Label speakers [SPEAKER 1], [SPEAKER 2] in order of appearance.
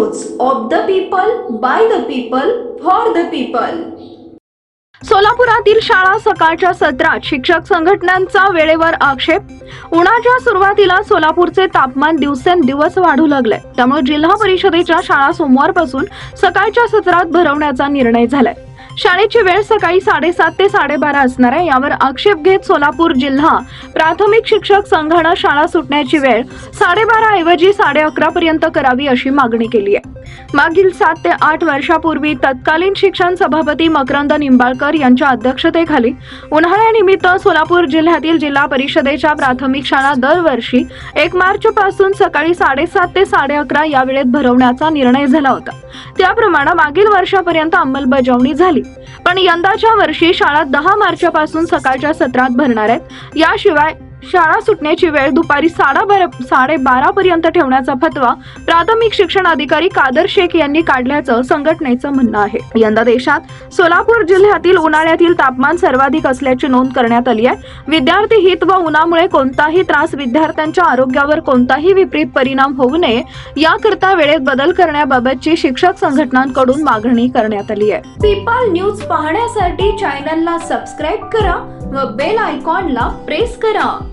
[SPEAKER 1] News of the people by the people for the people
[SPEAKER 2] सोलापुरातील शाळा सकाळच्या सत्रात शिक्षक संघटनांचा वेळेवर आक्षेप. उन्हाच्या सुरुवातीला सोलापूरचे तापमान दिवसेंदिवस वाढू लागले. त्यामुळे जिल्हा परिषदेच्या शाळा सोमवारपासून सकाळच्या सत्रात भरवण्याचा निर्णय झालाय. शाळेची वेळ सकाळी साडेसात ते साडेबारा असणार आहे. यावर आक्षेप घेत सोलापूर जिल्हा प्राथमिक शिक्षक संघानं शाळा सुटण्याची वेळ साडेबारा ऐवजी साडे अकरा पर्यंत करावी अशी मागणी केली आहे. मागील सात ते आठ वर्षापूर्वी तत्कालीन शिक्षण सभापती मकरंद निंबाळकर यांच्या अध्यक्षतेखाली उन्हाळ्यानिमित्त सोलापूर जिल्ह्यातील जिल्हा परिषदेच्या प्राथमिक शाळा दरवर्षी एक मार्च पासून सकाळी साडेसात ते साडे अकरा या वेळेत भरवण्याचा निर्णय झाला होता. त्याप्रमाणे मागील वर्षापर्यंत अंमलबजावणी झाली. पण यंदाच्या वर्षी शाळा दहा मार्चपासून सकाळच्या सत्रात भरणार आहेत. याशिवाय शाळा सुटण्याची वेळ दुपारी साडेबारा पर्यंत ठेवण्याचा फतवा प्राथमिक शिक्षण अधिकारी कादर शेख यांनी काढल्याचं संघटनेचं म्हणणं आहे. यंदा देशात सोलापूर जिल्ह्यातील उन्हाळ्यातील तापमान सर्वाधिक असल्याची नोंद करण्यात आली आहे. विद्यार्थी हित व उन्हामुळे कोणताही त्रास विद्यार्थ्यांच्या आरोग्यावर कोणताही विपरीत परिणाम होऊ नये याकरता वेळेत बदल करण्याबाबतची शिक्षक संघटनांकडून मागणी करण्यात आली आहे.
[SPEAKER 1] पीपल न्यूज पाहण्यासाठी चॅनलला सबस्क्राईब करा व बेल आयकॉनला प्रेस करा.